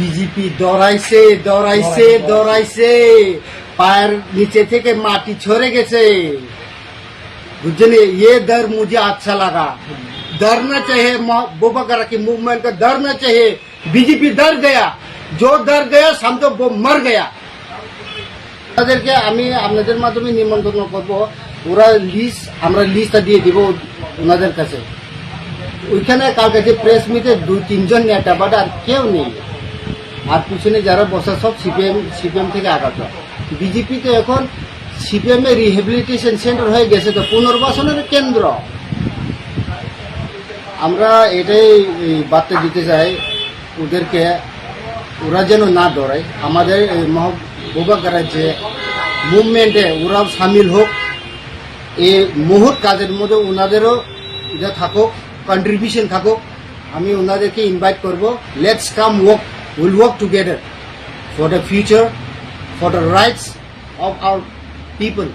BJP দৌড়াইছে দৌড়াইছে দৌড়াইছে পায়ের নিচে থেকে মাটি ছড়ে গেছে বুঝছেন ये डर मुझे अच्छा लगा डरना चाहिए बोबा करा की मूवमेंट का डरना चाहिए बीजेपी डर गया जो डर गया समझो वो मर गया তাদেরকে আমি আপনাদের মাধ্যমে নিমন্ত্রণ করব ওরা লিস্ট আমরা লিস্টটা দিয়ে দিব ওনাদের কাছে ওইখানে কালকে যে প্রেস মিটে দুই তিনজন নেতা বাট আর কেউ নেই আর পিছনে যারা বসা সব সিপিএম সিপিএম থেকে আগত বিজেপি তো এখন সিপিএম এর রিহেবিলিটেশন সেন্টার হয়ে গেছে, তো পুনর্বাসনের কেন্দ্র। আমরা এটাই বার্তা দিতে চাই ওদেরকে, ওরা যেন না ডরায় আমাদের এই যে মুভমেন্টে ওরাও সামিল হোক। এই মুহূর্ত কাজের মধ্যে ওনাদেরও এটা থাকুক কন্ট্রিবিউশন থাকুক, আমি ওনাদেরকে ইনভাইট করব। Let's come work will work together for the future, for the rights of our people.